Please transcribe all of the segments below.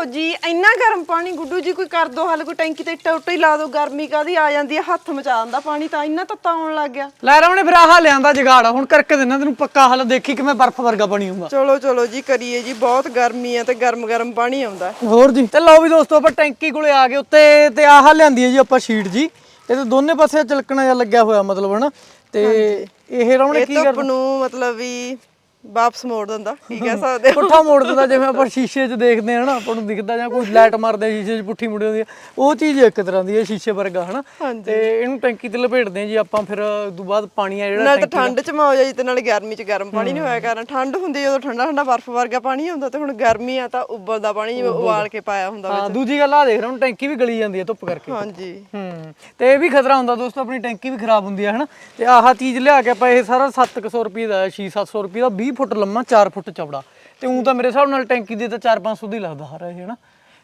ਓਹੋ ਜੀ ਇੰਨਾ ਗਰਮ ਪਾਣੀ ਗੁੱਡੂ ਜੀ ਕੋਈ ਕਰ ਦੋ ਹੱਲ ਕੋਈ ਟੈਂਕੀ ਤੇ ਇੱਟਾ ਉੱਟਾ ਹੀ ਲਾ ਦੋ ਗਰਮੀ ਕਾਦੀ ਆ ਜਾਂਦੀ ਹੈ ਹੱਥ ਮਚਾ ਦਿੰਦਾ ਪਾਣੀ ਤਾਂ ਇੰਨਾ ਤੱਤਾ ਆਉਣ ਲੱਗ ਗਿਆ। ਲੈ ਰਮਣੇ ਫਿਰ ਆਹ ਲਿਆਂਦਾ ਜਗਾੜ ਹੁਣ ਕਰਕੇ ਦਿੰਦਾ ਤੈਨੂੰ ਪੱਕਾ ਹੱਲ ਦੇਖੀ ਕਿਵੇਂ ਬਰਫ਼ ਵਰਗਾ ਬਣੀ ਹੁੰਦਾ ਚਲੋ ਚਲੋ ਜੀ ਕਰੀਏ ਜੀ ਬਹੁਤ ਗਰਮੀ ਹੈ ਤੇ ਗਰਮ ਗਰਮ ਪਾਣੀ ਆਉਂਦਾ ਹੋਰ ਜੀ ਤੇ ਲਓ ਵੀ ਦੋਸਤੋ ਆਪਾਂ ਟੈਂਕੀ ਕੋਲੇ ਆ ਗਏ ਉੱਤੇ ਤੇ ਆਹ ਲਿਆਂਦੀ ਹੈ ਜੀ ਆਪਾਂ ਸ਼ੀਟ ਜੀ। ਇਹਦੇ ਦੋਨੇ ਪਾਸੇ ਚਲਕਣਾ ਜਿਹਾ ਲੱਗਿਆ ਹੋਇਆ ਮਤਲਬ ਹਨਾ? ਤੇ ਇਹ ਰਮਣੇ ਇਹ ਕੀ ਧੁੱਪ ਨੂੰ ਮਤਲਬ ਵੀ ਵਾਪਸ ਮੋੜ ਦਿੰਦਾ ਕੀ ਕਹਿ ਸਕਦੇ ਹੋ ਪੁੱਠਾ ਮੋੜ ਦਿੰਦਾ ਜਿਵੇਂ ਆਪਾਂ ਸ਼ੀਸ਼ੇ 'ਚ ਦੇਖਦੇ ਹਾਂ ਨਾ ਆਪਾਂ ਨੂੰ ਦਿਖਦਾ ਜਾਂ ਕੋਈ ਲਾਈਟ ਮਾਰਦਾ ਸ਼ੀਸ਼ੇ 'ਚ ਪੁੱਠੀ ਮੁੜੀ ਹੁੰਦੀ ਆ। ਉਹ ਚੀਜ਼ ਇੱਕ ਤਰ੍ਹਾਂ ਦੀ ਹੈ ਸ਼ੀਸ਼ੇ ਵਰਗਾ ਹਨਾ। ਤੇ ਇਹਨੂੰ ਟੈਂਕੀ ਤੇ ਲਪੇਟਦੇ ਹਾਂ ਜੀ ਆਪਾਂ ਫਿਰ ਉਦੋਂ ਬਾਅਦ ਪਾਣੀ ਆ ਜਿਹੜਾ ਨਾਲ ਤਾਂ ਠੰਡ ਚ ਮੌਜ ਆ ਜੀ ਤੇ ਨਾਲ ਗਰਮੀ ਚ ਗਰਮ ਪਾਣੀ ਨਹੀਂ ਹੋਇਆ ਕਰਨਾ। ਠੰਡ ਹੁੰਦੀ ਜਦੋਂ ਠੰਡਾ ਠੰਡਾ ਬਰਫ਼ ਵਰਗਾ ਪਾਣੀ ਹੁੰਦਾ ਤੇ ਹੁਣ ਗਰਮੀ ਆ ਤਾਂ ਉਬਲਦਾ ਪਾਣੀ ਜਿਵੇਂ ਉਬਾਲ ਕੇ ਪਾਇਆ ਹੁੰਦਾ ਹਾਂ ਦੂਜੀ ਗੱਲ ਆ ਦੇਖ ਰਹੇ ਹੁਣ ਟੈਂਕੀ ਵੀ ਗਲੀ ਜਾਂਦੀ ਹੈ ਧੁੱਪ ਕਰਕੇ। ਹਾਂਜੀ। ਹੂੰ ਤੇ ਇਹ ਵੀ ਖਤਰਾ ਹੁੰਦਾ ਦੋਸਤੋ ਆਪਣੀ ਟੈਂਕੀ ਵੀ ਖਰਾਬ ਹੁੰਦੀ ਹੈ ਹਨਾ। ਤੇ ਆਹ ਚੀਜ਼ ਲਿਆ ਕੇ ਆਪਾਂ ਇਹ ਸਾਰਾ 700 ਰੁਪਏ ਦਾ 6-700 ਰੁਪਏ ਦਾ 20 ਫੁੱਟ ਲੰਮਾ 4 ਫੁੱਟ ਚੌੜਾ। ਤੇ ਉਂ ਤਾਂ ਮੇਰੇ ਹਿਸਾਬ ਨਾਲ ਟੈਂਕੀ ਦੇ ਤਾਂ 4-500 ਦੀ ਲੱਗਦਾ ਹਰ ਇਹ ਹਨਾ?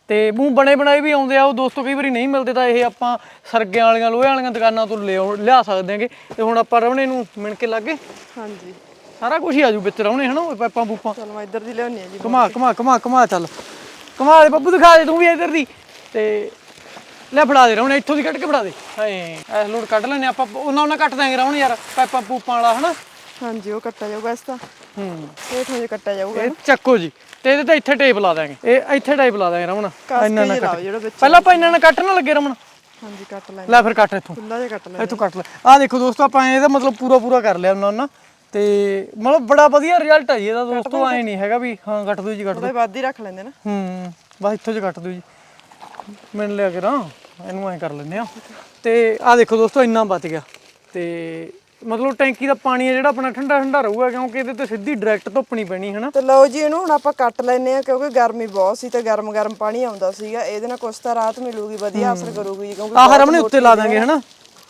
ਤੇ ਮੂੰਹ ਬਣੇ ਬਣਾਏ ਵੀ ਆਉਂਦੇ ਆ ਉਹ ਦੋਸਤੋ ਕਈ ਵਾਰੀ ਨਹੀਂ ਮਿਲਦੇ ਤਾਂ ਇਹ ਆਪਾਂ ਸਰਗਿਆਂ ਵਾਲੀਆਂ ਲੋਹੇ ਵਾਲੀਆਂ ਦੁਕਾਨਾਂ ਤੋਂ ਲਿਆਉ- ਲਿਆ ਸਕਦੇ ਹਾਂਗੇ। ਤੇ ਹੁਣ ਆਪਾਂ ਰਵਣੇ ਨੂੰ ਮਿਣ ਕੇ ਲੱਗੇ। ਹਾਂਜੀ। ਸਾਰਾ ਕੁਝ ਹੀ ਆਜੂ ਵਿੱਚ ਰਵਣੇ ਹਨਾ? ਉਹ ਪੈਪਾਂ ਪੂਪਾਂ ਚਲ ਮੈਂ ਇੱਧਰ ਦੀ ਲਿਆਉਣੀ ਆ ਜੀ ਕਮਾ ਕਮਾ ਕਮਾ ਕਮਾ ਚੱਲ। ਕਮਾ ਦੇ ਬੱਬੂ ਦਿਖਾ ਦੇ ਤੂੰ ਵੀ ਇੱਧਰ ਦੀ। ਤੇ ਲੈ ਫੜਾ ਦੇ ਰਹੁਣ ਇੱਥੋਂ ਦੀ ਕੱਢ ਕੇ ਫੜਾ ਦੇ। ਹਾਏ ਐਸ ਲੋਡ ਕੱਢ ਲੈਨੇ ਆਪਾਂ ਉਹਨਾਂ ਉਹਨਾਂ ਕੱਟ ਦਾਂਗੇ ਰਹੁਣ ਯਾਰ ਪੈਪਾਂ ਪੂਪਾਂ ਵਾਲਾ ਹਨਾ? ਹਾਂਜੀ ਉਹ ਕੱਟਿਆ ਜਾਊਗਾ ਇਸ ਤਾਂ। ਹੂੰ ਹੇਠੋਂ ਜੇ ਕੱਟਿਆ ਜਾਊਗਾ ਇਹ ਚੱਕੋ ਜੀ। ਤੇ ਇਹਦੇ ਤੇ ਇੱਥੇ ਟੇਪ ਲਾ ਦਾਂਗੇ ਇਹ ਇੱਥੇ ਟੇਪ ਲਾ ਦਾਂਗੇ ਰਮਣ ਕਾਸ ਕੇ ਜੇ ਲਾਓ ਜਿਹੜਾ ਵਿੱਚ ਪਹਿਲਾਂ ਆਪਾਂ ਇਹਨਾਂ ਨਾਲ ਕੱਟ ਨਾ ਲੱਗੇ ਰਮਣ ਹਾਂਜੀ ਕੱਟ ਲੈ। ਲੈ ਫਿਰ ਕੱਟ ਇੱਥੋਂ। ਖੁੱਲਾ ਜਿਹਾ ਕੱਟ ਲੈ। ਇੱਥੋਂ ਕੱਟ ਲੈ। ਆਹ ਦੇਖੋ ਦੋਸਤੋ ਆਪਾਂ ਇਹਦਾ ਮਤਲਬ ਪੂਰਾ ਪੂਰਾ ਕਰ ਲਿਆ ਉਹਨਾਂ ਨਾਲ। ਤੇ ਮਤਲਬ ਬੜਾ ਵਧੀਆ ਰਿਜ਼ਲਟ ਹੈ ਜੀ ਇਹਦਾ ਦੋਸਤੋ ਐ ਨਹੀਂ ਹੈਗਾ ਵੀ ਹਾਂ ਕੱਟ ਦੋ ਜੀ ਕੱਟ ਹੀ ਰੱਖ ਲੈਂਦੇ ਨਾ। ਹੂੰ ਬਸ ਇੱਥੋਂ ਚ ਕੱਟ ਦਿਓ ਜੀ। ਮਿਣ ਲਿਆ ਕੇ ਨਾ ਇਹਨੂੰ ਐ ਕਰ ਲੈਂਦੇ ਆ ਤੇ ਆ ਦੇਖੋ ਦੋਸਤੋ ਇੰਨਾ ਬਚ ਗਿਆ। ਤੇ ਮਤਲਬ ਟੈਂਕੀ ਦਾ ਪਾਣੀ ਹੈ ਜਿਹੜਾ ਆਪਣਾ ਠੰਡਾ ਠੰਡਾ ਰਹੂਗਾ ਕਿਉਂਕਿ ਇਹਦੇ ਤੇ ਸਿੱਧੀ ਡਾਇਰੈਕਟ ਧੁੱਪਣੀ ਪੈਣੀ ਹੈ ਨਾ ਤੇ ਲਓ ਜੀ ਇਹਨੂੰ ਹੁਣ ਆਪਾਂ ਕੱਟ ਲੈਨੇ ਆ ਕਿਉਂਕਿ ਗਰਮੀ ਬਹੁਤ ਸੀ ਤੇ ਗਰਮ ਗਰਮ ਪਾਣੀ ਆਉਂਦਾ ਸੀਗਾ। ਇਹਦੇ ਨਾਲ ਕੁਛ ਤਾਂ ਰਾਹਤ ਮਿਲੂਗੀ ਵਧੀਆ ਅਸਰ ਕਰੂਗੀ ਜੀ ਕਿਉਂਕਿ ਆਹ ਰਮਣੇ ਉੱਤੇ ਲਾ ਦਾਂਗੇ ਹਨਾ?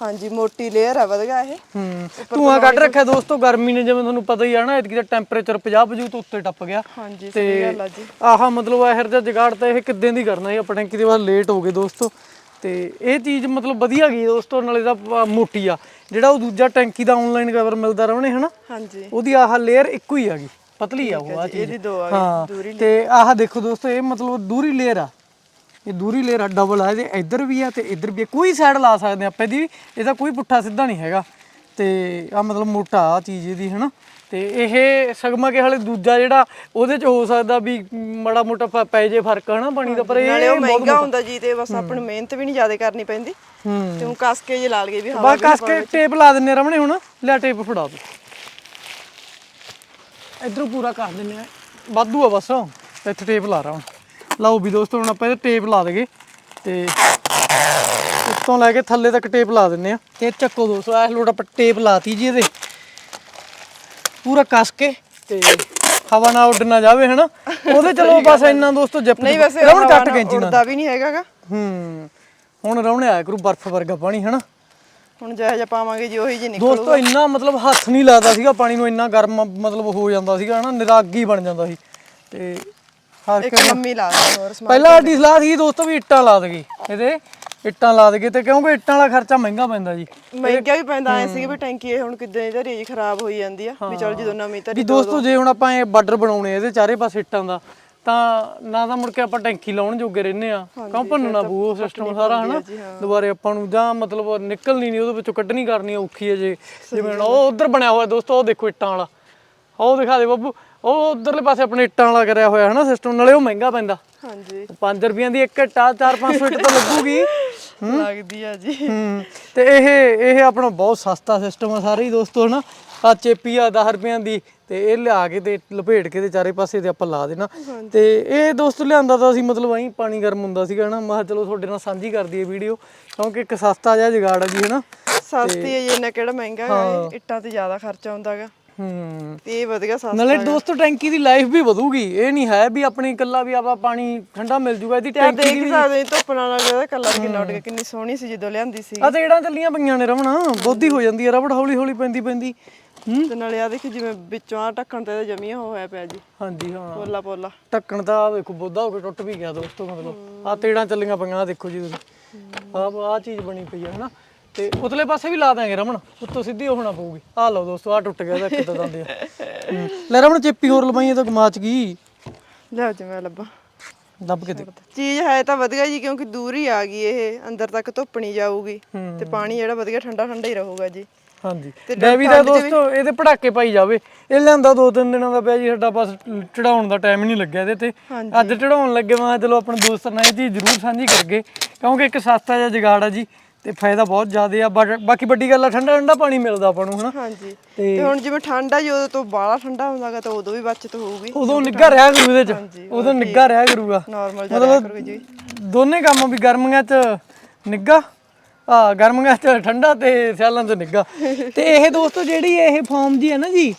ਹਾਂਜੀ ਮੋਟੀ ਲੇਅਰ ਆ ਵਧੀਆ ਇਹ। ਹੂੰ। ਧੂਆਂ ਕੱਢ ਰੱਖਿਆ ਦੋਸਤੋ ਗਰਮੀ ਨੇ ਜਿਵੇਂ ਤੁਹਾਨੂੰ ਪਤਾ ਹੀ ਆ ਨਾ ਇਤਕੀ ਦਾ ਟੈਂਪਰੇਚਰ 50 ਵਜੂ ਤੋਂ ਉੱਤੇ ਟੱਪ ਗਿਆ। ਹਾਂਜੀ ਸਹੀ ਗੱਲ ਆ ਜੀ। ਆਹ ਮਤਲਬ ਇਹੋ ਜਿਹਾ ਜਗਾੜ ਤਾਂ ਇਹ ਕਿੱਦਾਂ ਦੀ ਕਰਨਾ ਇਹ ਆਪਣਾ ਕਿਤੇ ਬਾਅਦ ਲੇਟ ਹੋ ਗਏ ਦੋਸਤੋ। ਤੇ ਇਹ ਚੀਜ਼ ਮਤਲਬ ਵਧੀਆ ਗਈ ਦੋਸਤੋ ਨਾਲੇ ਦਾ ਮੋਟੀ ਆ। ਜਿਹੜਾ ਉਹ ਦੂਜਾ ਟੈਂਕੀ ਦਾ ਆਨਲਾਈਨ ਕਵਰ ਮਿਲਦਾ ਰਹਣੇ ਹਨਾ? ਹਾਂਜੀ। ਉਹਦੀ ਆਹ ਲੇਅਰ ਇੱਕੋ ਹੀ ਹੈਗੀ ਪਤਲੀ ਆ ਉਹ ਆ ਚੀਜ਼। ਇਹਦੀ ਦੋ ਆ ਹਾਂ ਤੇ ਆਹ ਦੇਖੋ ਦੋਸਤੋ ਇਹ ਮਤਲਬ ਦੂਰੀ ਲੇਅਰ ਆ। ਇਹ ਦੂਰੀ ਲੇਅਰ ਡਬਲ ਆ ਇਹਦੇ ਇੱਧਰ ਵੀ ਆ ਤੇ ਇੱਧਰ ਵੀ ਕੋਈ ਸਾਈਡ ਲਾ ਸਕਦੇ ਆਪਾਂ ਇਹਦੀ। ਇਹਦਾ ਕੋਈ ਪੁੱਠਾ ਸਿੱਧਾ ਨਹੀਂ ਹੈਗਾ। ਤੇ ਆ ਮਤਲਬ ਮੋਟਾ ਆ ਚੀਜ਼ ਇਹਦੀ ਹਨਾ? ਤੇ ਇਹ ਸਗਮਾ ਕੇ ਹਲੇ ਦੂਜਾ ਜਿਹੜਾ ਉਹਦੇ ਚ ਹੋ ਸਕਦਾ ਵੀ ਮਾੜਾ ਮੋਟਾ ਪ- ਜੇ ਫ਼ਰਕ ਹਨਾ ਪਾਣੀ ਦਾ ਪਰ ਇਹ ਨਾਲੇ ਉਹ ਮਹਿੰਗਾ ਹੁੰਦਾ ਜੀ ਤੇ ਬਸ ਆਪਣੀ ਮਿਹਨਤ ਵੀ ਨਹੀਂ ਜ਼ਿਆਦਾ ਕਰਨੀ ਪੈਂਦੀ। ਹੂੰ। ਤੇ ਉਹ ਕਸ ਕੇ ਜੇ ਲਾ ਲਈਏ ਵੀ ਹਵਾ ਬਾ ਕਸ ਕੇ ਟੇਪ ਲਾ ਦਿੰਨੇ ਰਮਣੇ ਹੁਣ ਲੈ ਟੇਪ ਫੜਾ ਦੋ। ਇਧਰੋਂ ਪੂਰਾ ਕਰ ਦਿੰਨੇ ਆ। ਵਾਧੂ ਆ ਬਸ ਇੱਥੇ ਟੇਪ ਲਾ ਰਹਾ ਹੁਣ। ਲਓ ਵੀ ਦੋਸਤੋ ਹੁਣ ਆਪਾਂ ਇਹ ਟੇਪ ਲਾ ਦਗੇ ਤੇ ਉੱਤੋਂ ਲੈ ਕੇ ਥੱਲੇ ਤੱਕ ਟੇਪ ਲਾ ਦਿੰਨੇ ਆ। ਤੇ ਚੱਕੋ ਦੋਸਤੋ ਇਹ ਲੋਟ ਆਪਾਂ ਟੇਪ ਲਾਤੀ ਜੀ ਇਹਦੇ। ਪੂਰਾ ਕਸ ਕੇ ਤੇ ਹਵਾ ਨਾਲ ਉੱਡ ਨਾ ਜਾਵੇ ਹਨਾ? ਉਹਦੇ ਚਲੋ ਬਸ ਇੰਨਾ ਦੋਸਤੋ ਜਿਪ ਨਹੀਂ ਵੈਸੇ ਹਵਾ ਕੱਟ ਕੈਂਚੀ ਨਾਲ। ਉੜਦਾ ਵੀ ਨਹੀਂ ਹੈਗਾਗਾ ਹੂੰ ਹੁਣ ਰਮਣੇ ਆਇਆ ਕਰੂ ਬਰਫ਼ ਵਰਗਾ ਪਾਣੀ ਹਨਾ? ਹੁਣ ਜਿਹੋ ਜਿਹਾ ਪਾਵਾਂਗੇ ਜੀ ਉਹੀ ਜੀ ਨਿਕਲ ਦੋਸਤੋ ਇੰਨਾ ਮਤਲਬ ਹੱਥ ਨਹੀਂ ਲੱਗਦਾ ਸੀਗਾ ਪਾਣੀ ਨੂੰ ਇੰਨਾ ਗਰਮ ਮਤਲਬ ਹੋ ਜਾਂਦਾ ਸੀਗਾ ਹਨਾ? ਨਿਰਾਗੀ ਬਣ ਜਾਂਦਾ ਸੀ। ਤੇ ਹਰ ਇੱਕ ਮੰਮੀ ਲਾ ਹੋਰ ਸਮਾਨ ਪਹਿਲਾਂ ਸਾਡੀ ਸਲਾਹ ਸੀ ਦੋਸਤੋ ਵੀ ਇੱਟਾਂ ਲਾ ਦਗੇ ਇਹਦੇ। ਇੱਟਾਂ ਲਾ ਦਗੇ ਤੇ ਕਿਉਂਕਿ ਇੱਟਾਂ ਵਾਲਾ ਖਰਚਾ ਮਹਿੰਗਾ ਪੈਂਦਾ ਜੀ। ਮਹਿੰਗਾ ਵੀ ਪੈਂਦਾ ਐ ਸੀ ਵੀ ਟੈਂਕੀ ਇਹ ਹੁਣ ਕਿੱਦਾਂ ਇਹਦਾ ਰੇਜ ਖਰਾਬ ਹੋਈ ਜਾਂਦੀ ਆ ਵੀ ਚਲ ਜਦੋਂ ਨਵੀਂ ਵੀ ਧਰੀ ਦੋਸਤੋ ਜੇ ਹੁਣ ਆਪਾਂ ਇਹ ਬਾਰਡਰ ਬਣਾਉਣੇ ਇਹਦੇ ਚਾਰੇ ਪਾਸੇ ਇੱਟਾਂ ਦਾ ਤਾਂ ਨਾ ਤਾਂ ਮੁੜ ਕੇ ਆਪਾਂ ਟੈਂਕੀ ਲਾਉਣ ਜੋਗੇ ਰਹਿੰਦੇ ਆ। ਕਿਉਂ ਭੰਨਣਾ ਪਊ ਉਹ ਸਿਸਟਮ ਸਾਰਾ ਹਨਾ? ਦੁਬਾਰੇ ਆਪਾਂ ਨੂੰ ਜਾਂ ਮਤਲਬ ਨਿਕਲਣੀ ਨਹੀਂ ਉਹਦੇ ਵਿੱਚੋਂ ਕੱਢਣੀ ਕਰਨੀ ਔਖੀ ਹੈ ਜੇ। ਜਿਵੇਂ ਉਹ ਉਧਰ ਬਣਿਆ ਹੋਇਆ ਦੋਸਤੋ ਉਹ ਦੇਖੋ ਇੱਟਾਂ ਵਾਲਾ। ਉਹ ਦਿਖਾ ਦੇ ਬੱਬੂ ਉਹ ਉਧਰਲੇ ਪਾਸੇ ਆਪਣੇ ਇੱਟਾਂ ਵਾਲਾ ਕਰਿਆ ਹੋਇਆ ਹਨਾ ਸਿਸਟਮ ਨਾਲੇ ਉਹ ਮਹਿੰਗਾ ਪੈਂਦਾ। ਹਾਂਜੀ। 5 ਰੁਪਈਆਂ ਦੀ ਇੱਕ ਇੱਟਾ 4-500 ਇੱਟ ਤਾਂ ਲੱਗੂਗੀ। ਲੱਗਦੀ ਆ ਜੀ। ਹੂੰ। ਤੇ ਇਹ ਇਹ ਆਪਣਾ ਬਹੁਤ ਸਸਤਾ ਸਿਸਟਮ ਆ ਸਾਰੇ ਹੀ ਦੋਸਤੋ ਹਨਾ? ਆ ਚੇਪੀ ਆ 10 ਰੁਪਈਆਂ ਦੀ ਤੇ ਇਹ ਲਿਆ ਕੇ ਤੇ ਲਪੇਟ ਕੇ ਤੇ ਚਾਰੇ ਪਾਸੇ ਤੇ ਆਪਾਂ ਲਾ ਦੇਣਾ। ਤੇ ਇਹ ਦੋਸਤੋ ਲਿਆਂਦਾ ਤਾਂ ਅਸੀਂ ਮਤਲਬ ਐਂ ਪਾਣੀ ਗਰਮ ਹੁੰਦਾ ਸੀਗਾ ਹਨਾ? ਮੈਂ ਚਲੋ ਤੁਹਾਡੇ ਨਾਲ ਸਾਂਝੀ ਕਰ ਦਈਏ ਵੀਡੀਓ ਕਿਉਂਕਿ ਇੱਕ ਸਸਤਾ ਜਿਹਾ ਜੁਗਾੜ ਆ ਜੀ ਹਨਾ? ਸਸਤੀ ਹੈ ਜੀ ਇੰਨਾ ਕਿਹੜਾ ਮਹਿੰਗਾ ਹੈ ਇੱਟਾਂ ਤੇ ਜ਼ਿਆਦਾ ਖਰਚਾ ਆਉਂਦਾਗਾ ਹੂੰ। ਤੇ ਇਹ ਵਧੀਆ ਸਸਤਾ ਨਾਲੇ ਦੋਸਤੋ ਟੈਂਕੀ ਦੀ ਲਾਈਫ ਵੀ ਵਧੂਗੀ। ਇਹ ਨਹੀਂ ਹੈ ਵੀ ਆਪਣੀ ਇਕੱਲਾ ਵੀ ਆਪਾਂ ਪਾਣੀ ਠੰਡਾ ਮਿਲ ਜੂਗਾ ਇਹਦੀ ਆ ਟੈਂਕੀ ਦੇਖ ਸਕਦੇ ਧੁੱਪ ਨਾਲ ਇਹਦਾ ਕਲਰ ਕਿੰਨਾ ਉੱਡ ਗਿਆ ਕਿੰਨੀ ਸੋਹਣੀ ਸੀ ਜਦੋਂ ਲਿਆਂਦੀ ਸੀ। ਆ ਤੇ ਜਿਹੜਾਂ ਚੱਲੀਆਂ ਪਈਆਂ ਨੇ ਰਮਣਾ ਬੋਧੀ ਹੋ ਜਾਂਦੀ ਹੈ ਰਬੜ ਹੌਲੀ ਹੌਲੀ ਪੈਂਦੀ ਪੈਂਦੀ। ਹੂੰ। ਤੇ ਨਾਲੇ ਆ ਦੇਖੀ ਜਿਵੇਂ ਵਿੱਚੋਂ ਆ ਢੱਕਣ ਤੇ ਜਮੀਆ ਹੋਇਆ ਪਿਆ ਜੀ। ਹਾਂਜੀ ਹਾਂ। ਪੋਲਾ ਪੋਲਾ। ਢੱਕਣ ਤਾਂ ਆਹ ਵੇਖੋ ਬੋਧਾ ਹੋ ਕੇ ਟੁੱਟ ਵੀ ਗਿਆ ਦੋਸਤੋ ਮਤਲਬ। ਆ ਤੇੜਾਂ ਚੱਲੀਆਂ ਪਈਆਂ ਆ ਦੇਖੋ ਜੀ ਤੁਸੀਂ। ਆਹ ਆਹ ਚੀਜ਼ ਬਣੀ ਪਈ ਹੈ ਹਨਾ। ਤੇ ਉਤਲੇ ਪਾਸੇ ਵੀ ਲਾ ਦਾਂਗੇ ਰਮਣ ਉੱਤੋਂ ਸਿੱਧੀ ਹੋਣਾ ਪਊਗੀ। ਆ ਲਓ ਦੋਸਤੋ ਆ ਟੁੱਟ ਗਿਆ ਇਹਦਾ ਕਿੱਦਾਂ ਦੰਦੇ ਆ ਹੂੰ। ਲੈ ਰਮਣ ਚੇਪੀ ਹੋਰ ਲਵਾਈਏ ਤਾਂ ਗਮਾਚ ਗਈ ਲਿਆਓ ਜੀ ਮੈਂ ਲੱਭਾਂ। ਦੱਬ ਕੇ ਦੇਖ ਚੀਜ਼ ਹੈ ਤਾਂ ਵਧੀਆ ਜੀ ਕਿਉਂਕਿ ਦੂਰ ਹੀ ਆ ਗਈ ਇਹ ਅੰਦਰ ਤੱਕ ਧੁੱਪ ਨਹੀਂ ਜਾਊਗੀ ਤੇ ਪਾਣੀ ਜਿਹੜਾ ਵਧੀਆ ਠੰਡਾ ਠੰਡਾ ਹੀ ਰਹੂਗਾ ਜੀ। ਹਾਂਜੀ। ਤੇ ਡੈਵੀ ਦਾ ਦੋਸਤੋ ਇਹਦੇ ਪੜਾਕੇ ਪਾਈ ਜਾਵੇ। ਇਹ ਲਿਆਂਦਾ ਦੋ ਤਿੰਨ ਦਿਨਾਂ ਦਾ ਪਿਆ ਜੀ ਸਾਡਾ ਬਸ ਚੜਾਉਣ ਦਾ ਟਾਈਮ ਹੀ ਨਹੀਂ ਲੱਗਿਆ ਇਹਦੇ ਤੇ। ਅੱਜ ਚੜਾਉਣ ਲੱਗੇ ਮੈਂ ਕਿਹਾ ਚਲੋ ਆਪਣੇ ਦੋਸਤਾਂ ਨਾਲ ਇਹ ਚੀਜ਼ ਜ਼ਰੂਰ ਸਾਂਝੀ ਕਰਗੇ ਕਿਉਂਕਿ ਇੱਕ ਸਸਤਾ ਜਿਹਾ ਜੁਗਾੜ ਆ ਜੀ। ਤੇ ਫਾਇਦਾ ਬਹੁਤ ਜ਼ਿਆਦਾ ਆ ਬਾ- ਬਾਕੀ ਵੱਡੀ ਗੱਲ ਆ ਠੰਡਾ ਠੰਡਾ ਪਾਣੀ ਮਿਲਦਾ ਆਪਾਂ ਨੂੰ ਹਨਾ? ਹਾਂਜੀ। ਤੇ ਹੁਣ ਜਿਵੇਂ ਠੰਡਾ ਜੀ ਉਦੋਂ ਤੋਂ ਬਾਹਲਾ ਠੰਡਾ ਹੁੰਦਾਗਾ ਤਾਂ ਉਦੋਂ ਵੀ ਬਚਤ ਹੋਊਗੀ। ਉਦੋਂ ਨਿੱਘਾ ਰਿਹਾ ਕਰੂ ਇਹਦੇ ਚ ਉਦੋਂ ਨਿੱਘਾ ਰਿਹਾ ਕਰੂਗਾ। ਨਾਰਮਲ ਜਿਹਾ ਰਿਹਾ ਕਰੂਗਾ ਜੀ। ਦੋਨੇ ਕੰਮ ਵੀ ਗਰਮੀਆਂ ਚ ਨਿੱਘਾ ਆ ਗਰਮੀਆਂ ਚ ਠੰਡਾ ਤੇ ਸਿਆਲਾਂ ਚ ਨਿੱਘਾ। ਤੇ ਇਹ ਦੋਸਤੋ ਜਿਹੜੀ ਇਹ ਫਾਰਮ ਜੀ ਹੈ ਨਾ ਜੀ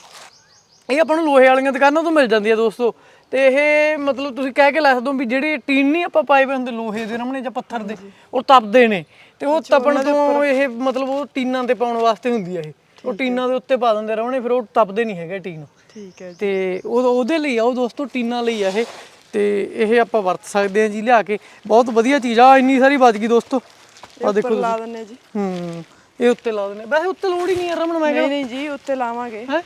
ਇਹ ਆਪਾਂ ਨੂੰ ਲੋਹੇ ਵਾਲੀਆਂ ਦੁਕਾਨਾਂ ਤੋਂ ਮਿਲ ਜਾਂਦੀ ਹੈ ਦੋਸਤੋ। ਤੇ ਇਹ ਮਤਲਬ ਤੁਸੀਂ ਕਹਿ ਕੇ ਲੈ ਸਕਦੇ ਹੋ ਵੀ ਜਿਹੜੇ ਟੀਨ ਨਹੀਂ ਆਪਾਂ ਪਾਏ ਹੋਏ ਹੁੰਦੇ ਲੋਹੇ ਦੇ ਰਮਣੇ ਜਾਂ ਪੱਥਰ ਦੇ ਉਹ ਤਪਦੇ ਨੇ। ਤੇ ਉਹ ਤਪਣ ਤੋਂ ਇਹ ਮਤਲਬ ਉਹ ਟੀਨਾਂ ਤੇ ਪਾਉਣ ਵਾਸਤੇ ਹੁੰਦੀ ਹੈ ਇਹ। ਉਹ ਟੀਨਾਂ ਦੇ ਉੱਤੇ ਪਾ ਦਿੰਦੇ ਰਮਣੇ ਫਿਰ ਉਹ ਤਪਦੇ ਨਹੀਂ ਹੈਗੇ ਟੀਨ। ਠੀਕ ਹੈ ਤੇ ਉਹ ਉਹਦੇ ਲਈ ਆ ਉਹ ਦੋਸਤੋ ਟੀਨਾਂ ਲਈ ਆ ਇਹ। ਤੇ ਇਹ ਆਪਾਂ ਵਰਤ ਸਕਦੇ ਆ ਜੀ ਲਿਆ ਕੇ। ਬਹੁਤ ਵਧੀਆ ਚੀਜ਼ ਆ ਇੰਨੀ ਸਾਰੀ ਬਚ ਗਈ ਦੋਸਤੋ। ਆ ਦੇਖੋ ਲਾ ਦਿੰਨੇ ਜੀ। ਹੂੰ ਇਹ ਉੱਤੇ ਲਾ ਆ। ਵੈਸੇ ਉੱਤੇ ਲੋੜ ਹੀ ਨਹੀਂ ਰਮਣ ਮੈਂ ਨਹੀਂ ਨਹੀਂ ਜੀ ਉੱਤੇ ਲਾਵਾਂਗੇ। ਹੈ?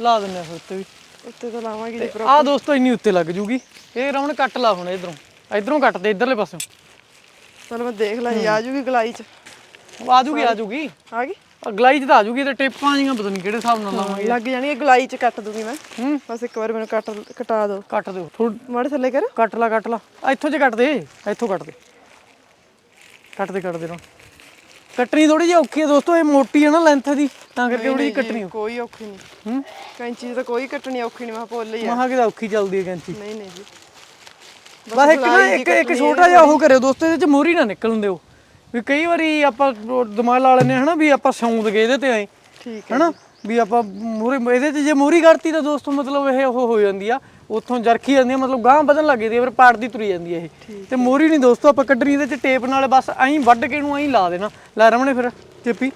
ਲਾ ਆ ਫਿਰ ਉੱਤੇ ਵੀ। ਉੱਤੇ ਤਾਂ ਲਾਵਾਂਗੇ ਜੀ ਆ ਦੋਸਤੋ ਇੰਨੀ ਉੱਤੇ ਲੱਗ ਜੂਗੀ। ਇਹ ਰਮਣ ਕੱਟ ਲਾ ਹੁਣ ਇਧਰੋਂ। ਇਧਰੋਂ ਕੱਟ ਦੇ ਇਧਰਲੇ ਪਾਸੋਂ ਚਲ ਮੈਂ ਦੇਖ ਲਾਂ ਜੀ ਆ ਜੂਗੀ ਗਲਾਈ ਚ। ਆ ਜੂਗੀ ਆ ਜੂਗੀ। ਆ ਗਈ? ਅਗਲਾਈ ਚ ਤਾਂ ਆ ਜੂਗੀ ਤੇ ਟੇਪਾਂ ਜੀਆਂ ਪਤਾ ਨਹੀਂ ਕਿਹੜੇ ਹਿਸਾਬ ਨਾਲ ਲਾਵਾਂਗੇ। ਲੱਗ ਜਾਣੀ ਹੈ ਗਲਾਈ ਚ ਕੱਟ ਦੂੰਗੀ ਮੈਂ। ਹੂੰ। ਬਸ ਇੱਕ ਵਾਰ ਮੈਨੂੰ ਕੱਟ ਕਟਾ ਦਿਓ। ਕੱਟ ਦਿਓ ਥੋੜ ਮਾੜੇ ਥੱਲੇ ਕਰ। ਕੱਟ ਲਾ ਕੱਟ ਲਾ। ਇੱਥੋਂ ਜੇ ਕੱਟ ਦੇ ਇੱਥੋਂ ਕੱਟ ਦੇ। ਕੱਟ ਦੇ ਕੱਟ ਦੇ ਰਮਣ ਕੱਟਣੀ ਥੋੜੀ ਜਿਹੀ ਔਖੀ ਹੈ ਦੋਸਤੋ ਇਹ ਮੋਟੀ ਹੈ ਨਾ ਲੈਂਥ ਦੀ ਤਾਂ ਕਰਕੇ ਥੋੜੀ ਜਿਹੀ ਕੱਟਣੀ। ਕੋਈ ਔਖੀ ਨਹੀਂ। ਹੂੰ। ਕੈਂਚੀ 'ਚ ਤਾਂ ਕੋਈ ਕੱਟਣੀ ਔਖੀ ਨਹੀਂ ਮੈਂ ਭੁੱਲ ਹੀ ਆ। ਮਹਾ ਕਿਦਾ ਔਖੀ ਚੱਲਦੀ ਹੈ ਕੈਂਚੀ। ਨਹੀਂ ਨਹੀਂ ਜੀ। ਬਸ ਇੱਕ ਨਾ ਇੱਕ ਇੱਕ ਛੋਟਾ ਜਿਹਾ ਉਹ ਕਰਿਓ ਦੋਸਤੋ ਇਹਦੇ ਚ ਮੋਰੀ ਨਾ ਨਿਕਲਣ ਦਿਓ। ਵੀ ਕਈ ਵਾਰੀ ਆਪਾਂ ਦਿਮਾਗ ਲਾ ਲੈਨੇ ਹਨਾ ਵੀ ਆਪਾਂ ਸੌਂਦ ਗਏ ਇਹਦੇ ਤੇ ਆਏ। ਠੀਕ ਹਨਾ? ਵੀ ਆਪਾਂ ਮੂਰੀ ਇਹਦੇ ਚ ਜੇ ਮੋਰੀ ਕਰਤੀ ਤਾਂ ਦੋਸਤੋ ਮਤਲਬ ਇਹ ਉਹ ਹੋ ਜਾਂਦੀ ਆ ਉੱਥੋਂ ਜਰਖੀ ਜਾਂਦੀ ਆ ਮਤਲਬ ਗਾਂ ਵਧਣ ਲੱਗ ਜਾਂਦੀ ਆ ਫਿਰ ਪਾੜਦੀ ਤੁਰੀ ਜਾਂਦੀ ਆ ਇਹ। ਤੇ ਮੋਰੀ ਨਹੀਂ ਦੋਸਤੋ ਆਪਾਂ ਕੱਢਣੀ ਇਹਦੇ ਚ ਟੇਪ ਨਾਲ ਬਸ ਐਂ ਵੱਢ ਕੇ ਇਹਨੂੰ ਐਂ ਲਾ ਦੇਣਾ। ਲੈ ਰਮਣੇ ਫਿਰ ਚੇਪੀ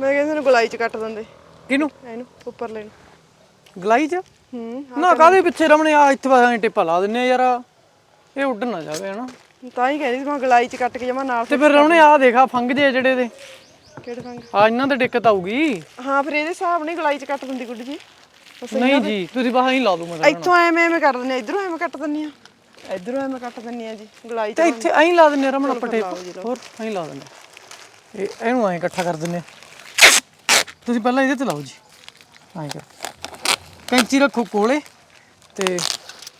ਮੈਂ ਕਹਿੰਦਾ ਇਹਨੂੰ ਗਲਾਈ 'ਚ ਕੱਟ ਦਿੰਦੇ। ਕਿਹਨੂੰ? ਇਹਨੂੰ ਉੱਪਰ ਲੈਣ ਗਲਾਈ ਚ? ਹੂੰ ਨਾ ਕਾਹਦੇ ਪਿੱਛੇ ਰਮਣੇ ਆ ਇੱਥੇ ਬਸ ਐਂ ਟੇਪਾ ਲਾ ਦਿੰਨੇ ਆ ਯਾਰ ਇਹ ਉੱਡ ਨਾ ਜਾਵੇ ਹਨਾ? ਤਾਂ ਹੀ ਕਹਿੰਦੀ ਸੀ ਮੈਂ ਗਲਾਈ 'ਚ ਕੱਟ ਕੇ ਜਮਾ ਨਾਲ ਤੇ ਫਿਰ ਰਮਣੇ ਆ ਦੇਖਾ ਫੰਗ ਜੇ ਜਿਹੜੇ ਦੇ। ਕਿਹੜੇ ਫੰਗ? ਆ ਇਹਨਾਂ ਤੇ ਦਿੱਕਤ ਆਊਗੀ। ਹਾਂ ਫਿਰ ਇਹਦੇ ਹਿਸਾਬ ਨਹੀਂ ਗਲਾਈ 'ਚ ਕੱਟ ਦਿੰਦੀ ਗੁੱਡ ਜੀ। ਨਹੀਂ ਜੀ ਤੁਸੀਂ ਬਾਹਾਂ ਹੀ ਲਾ ਦੋ ਮੈਂ ਇੱਥੋਂ ਐਵੇਂ ਐਵੇਂ ਕੱਟ ਦਿੰਦੇ ਆ ਇਧਰੋਂ ਐਵੇਂ ਕੱਟ ਦਿੰਨੀ ਆ। ਇਧਰੋਂ ਐਵੇਂ ਕੱਟ ਦਿੰਨੀ ਆ ਜੀ ਗਲਾਈ 'ਚ ਤੇ ਇੱਥੇ ਐਂ ਲਾ ਦਿੰਨੇ ਰਮਣ ਆਪਾਂ ਟੇਪ ਹੋਰ ਐਂ ਲਾ ਦਿੰਨੇ ਇਹ ਇਹਨੂੰ ਐਂ ਇਕੱਠਾ ਕਰ ਦਿੰਨੇ ਤੁਸੀਂ ਪਹਿਲਾਂ ਇਹਦੇ ਤੇ ਲਾਓ ਜੀ। ਐਂ ਕਰ। ਕੈਂਚੀ ਰੱਖੋ ਕੋਲੇ ਤੇ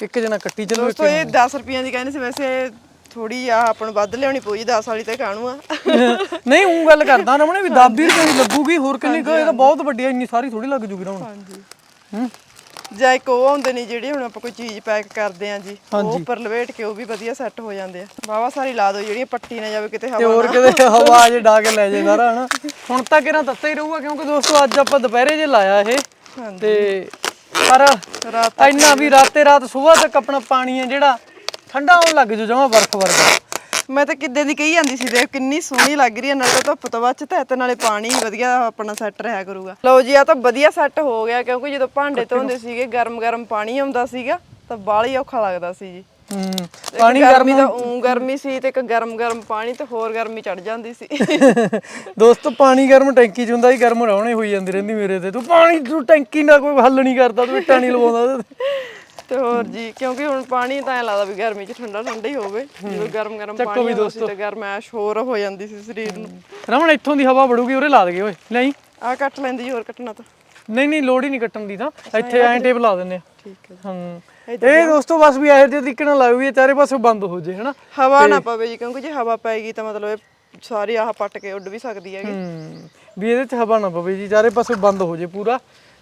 ਇੱਕ ਜਣਾ ਕੱਟੀ ਚੱਲੋ ਦੋਸਤੋ ਇਹ 10 ਰੁਪਈਆਂ ਦੀ ਕਹਿੰਦੇ ਸੀ ਵੈਸੇ ਥੋੜੀ ਆ ਆਪਾਂ ਨੂੰ ਵੱਧ ਲਿਆਉਣੀ ਪਊ ਜੀ 10 ਵਾਲੀ ਤੇ ਕਾਣੂ ਆ। ਨਹੀਂ ਉਹ ਗੱਲ ਕਰਦਾ ਰਮਣੇ ਵੀ 10 ਰੁਪਏ ਦੀ ਲੱਗੂਗੀ ਹੋਰ ਕਿੰਨੀ ਕੁ ਇਹ ਤਾਂ ਬਹੁਤ ਵੱਡੀ ਆ ਇੰਨੀ ਸਾਰੀ ਥੋੜੀ ਲੱਗ ਜੂਗੀ ਰਮਣ ਹਾਂਜੀ। ਹੂੰ। ਜਾਂ ਇੱਕ ਉਹ ਹੁੰਦੇ ਨੇ ਜਿਹੜੇ ਹੁਣ ਆਪਾਂ ਕੋਈ ਚੀਜ਼ ਪੈਕ ਕਰਦੇ ਆ ਜੀ ਉਹ ਉੱਪਰ ਲਵੇਟ ਕੇ ਉਹ ਵੀ ਵਧੀਆ ਸੈੱਟ ਹੋ ਜਾਂਦੇ ਆ। ਵਾਵਾ ਸਾਰੀ ਲਾ ਦਿਓ ਜਿਹੜੀਆਂ ਪੱਟੀ ਨਾ ਜਾਵੇ ਕਿਤੇ ਤੇ ਹਵਾ ਹੋਰ ਕਿਤੇ ਹਵਾ। ਜੇ ਡਾ ਕੇ ਲੈ ਜੇ ਸਾਰਾ ਹਨਾ। ਹੁਣ ਤਾਂ ਕਿਰਾਂ ਤੱਤਾ ਹੀ ਰਹੂਗਾ ਕਿਉਂਕਿ ਦੋਸਤੋ ਅੱਜ ਆਪਾਂ ਦੁਪਹਿਰੇ ਜੇ ਲਾਇਆ ਇਹ। ਤੇ ਪਰ ਇੰਨਾ ਵੀ ਰਾਤੇ ਰਾਤ ਸਵੇਰ ਤੱਕ ਆਪਣਾ ਪਾਣੀ ਹੈ ਜਿਹੜਾ ਠੰਡਾ ਹੋਣ ਲੱਗ ਜੂ ਜਮਾ ਬਰਫ਼ ਵਰਗਾ। ਮੈਂ ਤਾਂ ਕਿੱਦੇ ਦੀ ਕਹੀ ਜਾਂਦੀ ਸੀ ਦੇਖ ਕਿੰਨੀ ਸੋਹਣੀ ਲੱਗ ਰਹੀ ਹੈ ਨਾਲੇ ਤਾਂ ਧੁੱਪ ਤੋਂ ਬਚਤ ਹੈ ਤੇ ਨਾਲੇ ਪਾਣੀ ਵਧੀਆ ਆਪਣਾ ਸੈੱਟ ਰਿਹਾ ਕਰੂਗਾ। ਲਓ ਜੀ ਆ ਤਾਂ ਵਧੀਆ ਸੈੱਟ ਹੋ ਗਿਆ ਕਿਉਂਕਿ ਜਦੋਂ ਭਾਂਡੇ ਧੋਂਦੇ ਸੀਗੇ ਗਰਮ ਗਰਮ ਪਾਣੀ ਆਉਂਦਾ ਸੀਗਾ ਤਾਂ ਬਾਹਲੀ ਔਖਾ ਲੱਗਦਾ ਸੀ ਜੀ। ਹੂੰ। ਪਾਣੀ ਗਰਮੀ ਦਾ ਉਂ ਗਰਮੀ ਸੀ ਤੇ ਇੱਕ ਗਰਮ ਗਰਮ ਪਾਣੀ ਤੇ ਹੋਰ ਗਰਮੀ ਚੜ ਜਾਂਦੀ ਸੀ। ਦੋਸਤੋ ਪਾਣੀ ਗਰਮ ਟੈਂਕੀ ਚ ਹੁੰਦਾ ਹੀ ਗਰਮ ਰਹਿਣੇ ਹੋਈ ਜਾਂਦੀ ਰਹਿੰਦੀ ਮੇਰੇ ਤੇ। ਤੂੰ ਪਾਣੀ ਤੂੰ ਟੈਂਕੀ ਦਾ ਕੋਈ ਹੱਲ ਨਹੀਂ ਕਰਦਾ ਤੂੰ ਇੱਟਾਂ ਨਹੀਂ ਲਵਾਉਂਦਾ ਤੇ। ਹੋਰ ਜੀ ਕਿਉਂਕਿ ਹੁਣ ਪਾਣੀ ਤਾਂ ਐ ਲੱਗਦਾ ਵੀ ਗਰਮੀ ਚ ਠੰਡਾ ਠੰਡਾ ਹੀ ਹੋਵੇ। ਜਦੋਂ ਗਰਮ ਗਰਮ ਪਾਣੀ ਆਉਂਦਾ ਸੀ ਤੇ ਗਰਮੈਸ਼ ਹੋਰ ਹੋ ਜਾਂਦੀ ਸੀ ਸਰੀਰ ਨੂੰ। ਰਮਣ ਇੱਥੋਂ ਦੀ ਹਵਾ ਵੜੂਗੀ ਉਰੇ ਲਾ ਦੇਗੇ ਓਏ। ਨਹੀਂ। ਆ ਕੱਟ ਲੈਂਦੀ ਹੋਰ ਕੱਟਣਾ ਤਾਂ। ਨਹੀਂ ਨਹੀਂ ਲੋੜ ਹੀ ਨਹੀਂ ਕੱਟਣ ਦੀ ਤਾਂ। ਇੱਥੇ ਐਂ ਟੇਪ ਲਾ ਦਿੰਨੇ ਆ। ਠੀਕ ਹੈ। ਹਾਂ। ਇਹ ਦੋਸਤੋ ਬਸ ਵੀ ਇਹੋ ਜਿਹੇ ਤਰੀਕੇ ਨਾਲ ਲਾਓ ਵੀ ਚਾਰੇ ਪਾਸੇ ਬੰਦ ਹੋ ਜੇ ਹਨਾ? ਹਵਾ ਨਾ ਪਵੇ ਜੀ ਕਿਉਂਕਿ ਜੇ ਹਵਾ ਪਏਗੀ ਤਾਂ ਮਤਲਬ ਇਹ ਸਾਰੀ ਆਹ ਪੱਟ ਕੇ ਉੱਡ ਵੀ ਸਕਦੀ ਹੈਗੀ। ਵੀ ਇਹਦੇ ਚ ਹਵਾ ਨਾ ਪਵੇ ਜੀ ਚਾਰੇ ਪਾਸੇ ਬੰਦ ਹੋ ਜੇ ਪੂਰਾ।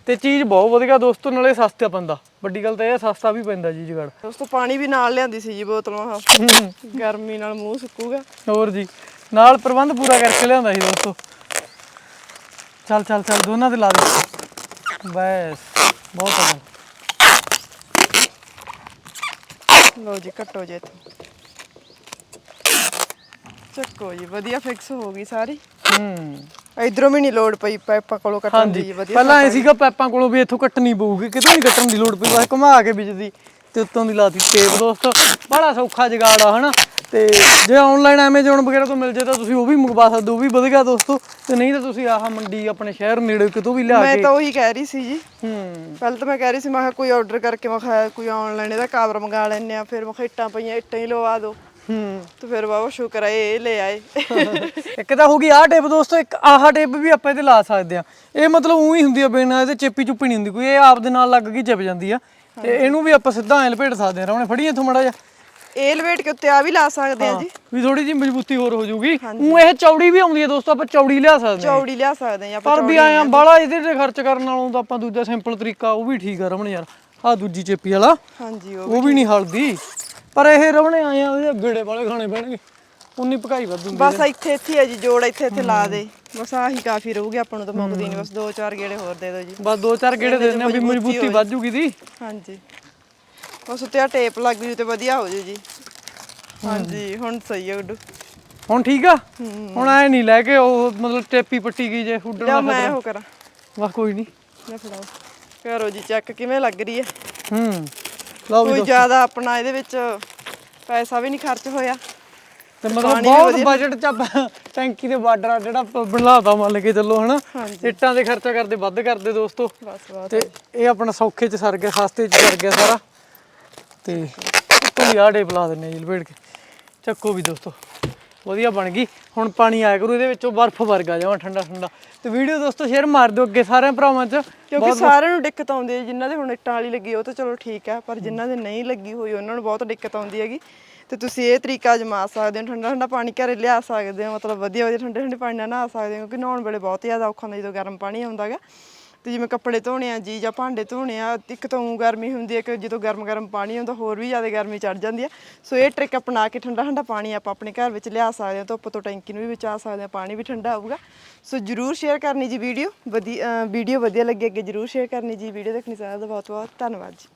ਤੇ ਚੀਜ਼ ਬਹੁਤ ਵਧੀਆ ਦੋਸਤੋ ਨਾਲੇ ਸਸਤਾ ਪੈਂਦਾ। ਵੱਡੀ ਗੱਲ ਤਾਂ ਇਹ ਆ, ਸਸਤਾ ਵੀ ਪੈਂਦਾ ਜੀ ਜੁਗਾੜ। ਦੋਸਤੋ ਪਾਣੀ ਵੀ ਨਾਲ ਲਿਆਂਦੀ ਸੀ ਜੀ ਬੋਤਲਾਂ ਆਹ। ਗਰਮੀ ਨਾਲ ਮੂੰਹ ਸੁੱਕੂਗਾ। ਹੋਰ ਜੀ ਨਾਲ ਪ੍ਰਬੰਧ ਪੂਰਾ ਕਰਕੇ ਲਿਆਂਦਾ ਸੀ ਦੋਸਤੋ। ਚੱਲ ਚੱਲ ਚੱਲ ਦੋਨਾਂ ਤੇ ਲਾ ਦੇ। ਬਸ ਬਹੁਤ ਆ। ਗੱਲ। ਲਓ ਜੀ ਕੱਟੋ ਜੀ ਇੱਥੋਂ। ਚੱਕੋ ਜੀ ਵਧੀਆ ਫਿਕਸ ਹੋ ਗਈ ਸਾਰੀ। ਹੂੰ। ਇਧਰੋਂ ਵੀ ਨਹੀਂ ਲੋਡ ਪਈ ਪਾਈਪਾਂ ਕੋਲੋਂ ਕੱਟਣ ਦੀ ਹਾਂਜੀ। ਵਧੀਆ ਪਹਿਲਾਂ ਐ ਸੀਗਾ ਪੈਪਾਂ ਕੋਲੋਂ ਵੀ ਇੱਥੋਂ ਕੱਟਣੀ ਪਊਗੀ ਕਿਤੇ ਨਹੀਂ ਕੱਟਣ ਦੀ ਲੋੜ ਪਈ ਬਸ ਘੁਮਾ ਕੇ ਵਿੱਚ ਦੀ ਤੇ ਉੱਤੋਂ ਦੀ ਲਾਤੀ। ਟੇਪ ਦੋਸਤੋ ਬੜਾ ਸੌਖਾ ਜਗਾੜ ਆ ਹਨਾ? ਤੇ ਜੇ ਆਨਲਾਈਨ ਐਮਾਜ਼ੋਨ ਵਗੈਰਾ ਤੋਂ ਮਿਲ ਜੇ ਤਾਂ ਤੁਸੀਂ ਉਹ ਵੀ ਮੰਗਵਾ ਸਕਦੇ ਹੋ ਉਹ ਵੀ ਵਧੇਗਾ ਦੋਸਤੋ। ਤੇ ਨਹੀਂ ਤਾਂ ਤੁਸੀਂ ਆਹ ਮੰਡੀ ਆਪਣੇ ਸ਼ਹਿਰ ਨੇੜੇ ਕਿਤੋਂ ਵੀ ਲਿਆ ਮੈਂ ਕੇ ਤਾਂ ਉਹੀ ਕਹਿ ਰਹੀ ਸੀ ਜੀ। ਹੂੰ। ਪਹਿਲਾਂ ਤਾਂ ਮੈਂ ਕਹਿ ਰਹੀ ਸੀ ਮੈਂ ਕਿਹਾ ਕੋਈ ਆਰਡਰ ਕਰਕੇ ਮੈਂ ਕਿਹਾ ਕੋਈ ਆਨਲਾਈਨ ਇਹਦਾ ਕਾਵਰ ਮੰਗਾ ਲੈਣੇ ਆ ਫਿਰ ਮੈਂ ਕਿਹਾ ਇੱਟਾਂ ਪਈਆਂ ਇੱਟਾਂ ਹੀ ਲਵਾ ਦਿਓ। ਹੂੰ। ਤੇ ਫਿਰ ਬਾਬਾ ਸ਼ੁਕਰ ਹੈ ਇਹ ਲੈ ਆਏ। ਇੱਕ ਤਾਂ ਹੋ ਗਈ ਆਹ ਟੇਪ ਦੋਸਤੋ ਇੱਕ ਆਹ ਟੇਪ ਵੀ ਆਪਾਂ ਇਹਦੇ ਲਾ ਸਕਦੇ ਆ ਇਹ ਮਤਲਬ ਉਹੀ ਹੁੰਦੀ ਆ ਬਿਨਾਂ ਇਹਦੇ ਚੇਪੀ ਚੁੱਪੀ ਨਹੀਂ ਹੁੰਦੀ ਕੋਈ ਇਹ ਆਪ ਦੇ ਨਾਲ ਲੱਗ ਕੇ ਚਿਪ ਜਾਂਦੀ ਆ। ਤੇ ਇਹਨੂੰ ਵੀ ਆਪਾਂ ਸਿੱਧਾ ਐ ਲਪੇਟ ਸਕਦੇ ਆ ਰਾਉਣੇ ਫੜੀ ਇੱਥੋਂ ਮੜਾ ਜਾ ਇਹ ਲਵੇਟ ਕੇ ਉੱਤੇ ਆ ਵੀ ਲਾ ਸਕਦੇ ਆ ਜੀ। ਵੀ ਥੋੜੀ ਜਿਹੀ ਮਜ਼ਬੂਤੀ ਹੋਰ ਹੋ ਜਾਊਗੀ। ਉਹ ਇਹ ਚੌੜੀ ਵੀ ਆਉਂਦੀ ਆ ਦੋਸਤੋ ਆਪਾਂ ਚੌੜੀ ਲਿਆ ਸਕਦੇ ਆ ਚੌੜੀ ਲਿਆ ਸਕਦੇ ਆ ਆਪਾਂ ਪਰ ਵੀ ਆਇਆ ਬਾਲਾ ਇਹਦੇ ਤੇ ਖਰਚ ਕਰਨ ਨਾਲੋਂ ਤਾਂ ਆਪਾਂ ਦੂਜਾ ਸਿੰਪਲ ਤਰੀਕਾ ਉਹ ਵੀ ਠੀਕ ਆ ਰਮਣ ਯਾਰ। ਆ ਦੂਜੀ ਚੇਪੀ ਵਾਲਾ ਹਾਂਜੀ ਉਹ ਵੀ ਨਹੀਂ ਹਲਦੀ। ਪਰ ਇਹ ਰਮਣੇ ਆਏ ਆ ਉਹਦੇ ਗੇੜੇ ਵਾਲੇ ਖਾਣੇ ਪੈਣਗੇ। ਉਨੀ ਪਕਾਈ ਵੱਧ ਬਸ ਇੱਥੇ ਇੱਥੇ ਹੈ ਜੀ ਜੋੜ ਇੱਥੇ ਇੱਥੇ ਲਾ ਦੇ। ਬਸ ਆਹੀ ਕਾਫੀ ਰਹੂਗੀ ਆਪਾਂ ਨੂੰ ਤਾਂ ਮੁੱਕਦੀ ਨਹੀਂ। ਬਸ ਦੋ ਚਾਰ ਗੇੜੇ ਹੋਰ ਦੇ ਦਿਓ ਜੀ। ਬਸ ਦੋ ਚਾਰ ਗੇੜੇ ਦੇ ਦਿੰਦੇ ਆ ਵੀ ਮਜ਼ਬੂਤੀ ਵੱਧ ਜੂਗੀ ਦੀ। ਹਾਂਜੀ। ਬਸ ਉੱਤੇ ਆ ਟੇਪ ਲੱਗ ਜੂ ਤੇ ਵਧੀਆ ਹੋ ਜੂ ਜੀ। ਹਾਂਜੀ ਹੁਣ ਸਹੀ ਹੈ ਗੁੱਡੂ ਹੁਣ ਠੀਕ ਆ? ਹੁਣ ਐ ਨਹੀਂ ਲੈ ਕੇ ਉਹ ਮਤਲਬ ਟੇਪੀ ਪੱਟੀ ਗਈ ਜੇ ਉੱਡਣ ਦਾ ਮੈਂ ਉਹ ਕਰਾਂ। ਵਾਹ ਕੋਈ ਨਹੀਂ। ਲੈ ਫੜਾਓ। ਕਰੋ ਜੀ ਚੈੱਕ ਕਿਵੇਂ ਲੱਗ ਰਹੀ ਹੈ ਹੂੰ। ਲਓ ਵੀ ਕੋਈ ਜ਼ਿਆਦਾ ਆਪਣਾ ਇਹਦੇ ਵਿੱਚ ਪੈਸਾ ਵੀ ਨਹੀਂ ਖਰਚ ਹੋਇਆ। ਤੇ ਮਤਲਬ ਬਹੁਤ ਬਜਟ ਚ ਟੈਂਕੀ ਦੇ ਬਾਰਡਰ ਆ ਜਿਹੜਾ ਬਣਾਤਾ ਮੰਨ ਕੇ ਚੱਲੋ ਹਨਾ? ਇੱਟਾਂ ਦੇ ਖਰਚਾ ਕਰਦੇ ਵੱਧ ਕਰਦੇ ਦੋਸਤੋ। ਤੇ ਇਹ ਆਪਣਾ ਸੌਖੇ ਚ ਸਰ ਗਿਆ ਸਸਤੇ ਚ ਸਰ ਗਿਆ ਸਾਰਾ। ਤੇ ਉੱਤੋਂ ਵੀ ਆਹ ਟੇਪ ਲਾ ਦਿੰਨੇ ਜੀ ਲਪੇਟ ਕੇ। ਚੱਕੋ ਵੀ ਦੋਸਤੋ ਵਧੀਆ ਬਣ ਗਈ। ਹੁਣ ਪਾਣੀ ਆਇਆ ਕਰੂ ਇਹਦੇ ਵਿੱਚੋਂ ਬਰਫ਼ ਵਰਗਾ ਜਾਵਾਂ ਠੰਡਾ ਠੰਡਾ। ਤੇ ਵੀਡੀਓ ਦੋਸਤੋ ਸ਼ੇਅਰ ਮਾਰ ਦਿਓ ਅੱਗੇ ਸਾਰਿਆਂ ਭਰਾਵਾਂ ਚ। ਕਿਉਂਕਿ ਸਾਰਿਆਂ ਨੂੰ ਦਿੱਕਤ ਆਉਂਦੀ ਹੈ ਜਿਨ੍ਹਾਂ ਦੇ ਹੁਣ ਇੱਟਾਂ ਵਾਲੀ ਲੱਗੀ ਉਹ ਤਾਂ ਚਲੋ ਠੀਕ ਹੈ ਪਰ ਜਿਨ੍ਹਾਂ ਦੇ ਨਹੀਂ ਲੱਗੀ ਹੋਈ ਉਹਨਾਂ ਨੂੰ ਬਹੁਤ ਦਿੱਕਤ ਆਉਂਦੀ ਹੈਗੀ। ਤੇ ਤੁਸੀਂ ਇਹ ਤਰੀਕਾ ਅਜਮਾ ਸਕਦੇ ਹੋ ਠੰਡਾ ਠੰਡਾ ਪਾਣੀ ਘਰੇ ਲਿਆ ਸਕਦੇ ਹੋ ਮਤਲਬ ਵਧੀਆ ਵਧੀਆ ਠੰਡੇ ਠੰਡੇ ਪਾਣੀ ਨਾਲ ਨਹਾ ਸਕਦੇ ਹੋ ਕਿਉਂਕਿ ਨਹਾਉਣ ਵੇਲੇ ਬਹੁਤ ਜ਼ਿਆਦਾ ਔਖਾ ਹੁੰਦਾ ਜਦੋਂ ਗਰਮ ਪਾਣੀ ਆਉਂਦਾਗਾ ਤੇ ਜਿਵੇਂ ਕੱਪੜੇ ਧੋਣੇ ਆ, ਜੀ ਜਾਂ ਭਾਂਡੇ ਧੋਣੇ ਆ, ਇੱਕ ਤਾਂ ਉਂ ਗਰਮੀ ਹੁੰਦੀ ਹੈ ਕਿ ਜਦੋਂ ਗਰਮ ਗਰਮ ਪਾਣੀ ਹੁੰਦਾ ਹੋਰ ਵੀ ਜ਼ਿਆਦਾ ਗਰਮੀ ਚੜ ਜਾਂਦੀ ਆ। ਸੋ ਇਹ ਟ੍ਰਿਕ ਅਪਣਾ ਕੇ ਠੰਡਾ ਠੰਡਾ ਪਾਣੀ ਆਪਾਂ ਆਪਣੇ ਘਰ ਵਿੱਚ ਲਿਆ ਸਕਦੇ ਹਾਂ ਧੁੱਪ ਤੋਂ ਟੈਂਕੀ ਨੂੰ ਵੀ ਬਚਾ ਸਕਦੇ ਹਾਂ ਪਾਣੀ ਵੀ ਠੰਡਾ ਆਊਗਾ ਸੋ ਜਰੂਰ ਸ਼ੇਅਰ ਕਰਨੀ ਜੀ ਵੀਡੀਓ ਵਧੀਆ ਵੀਡੀਓ ਵਧੀਆ ਲੱਗੇ ਅੱਗੇ ਜਰੂਰ ਸ਼ੇਅਰ ਕਰਨੀ ਜੀ ਵੀਡੀਓ ਦੇਖਣੀ ਸਾਰਿਆਂ ਦਾ ਬਹੁਤ ਬਹੁਤ ਧੰਨਵਾਦ ਜੀ।